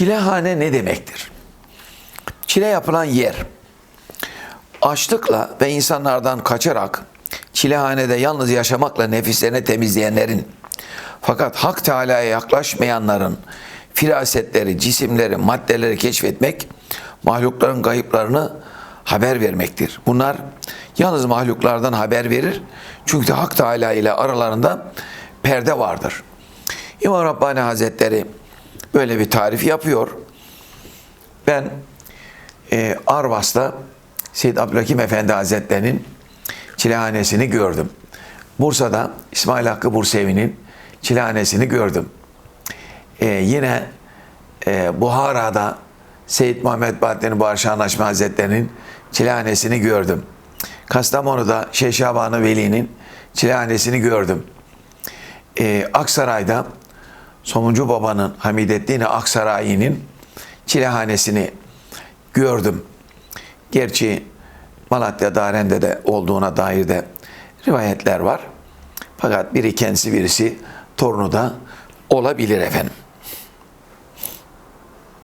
Çilehane ne demektir? Çile yapılan yer. Açlıkla ve insanlardan kaçarak çilehanede yalnız yaşamakla nefislerini temizleyenlerin fakat Hak Teala'ya yaklaşmayanların firasetleri, cisimleri, maddeleri keşfetmek, mahlukların kayıplarını haber vermektir. Bunlar yalnız mahluklardan haber verir. Çünkü Hak Teala ile aralarında perde vardır. İmam Rabbani Hazretleri böyle bir tarif yapıyor. Ben e, Arvas'ta Seyyid Abdülhakim Efendi Hazretleri'nin çilehanesini gördüm. Bursa'da İsmail Hakkı Bursevi'nin çilehanesini gördüm. E, yine e, Buhara'da Seyyid Muhammed Bahattin Barış Anlaşma Hazretleri'nin çilehanesini gördüm. Kastamonu'da Şeyh Şabanı Veli'nin çilehanesini gördüm. E, Aksaray'da Somuncu Baba'nın Hamidettin Aksaray'ın çilehanesini gördüm. Gerçi Malatya Daren'de de olduğuna dair de rivayetler var. Fakat biri kendisi birisi torunu da olabilir efendim.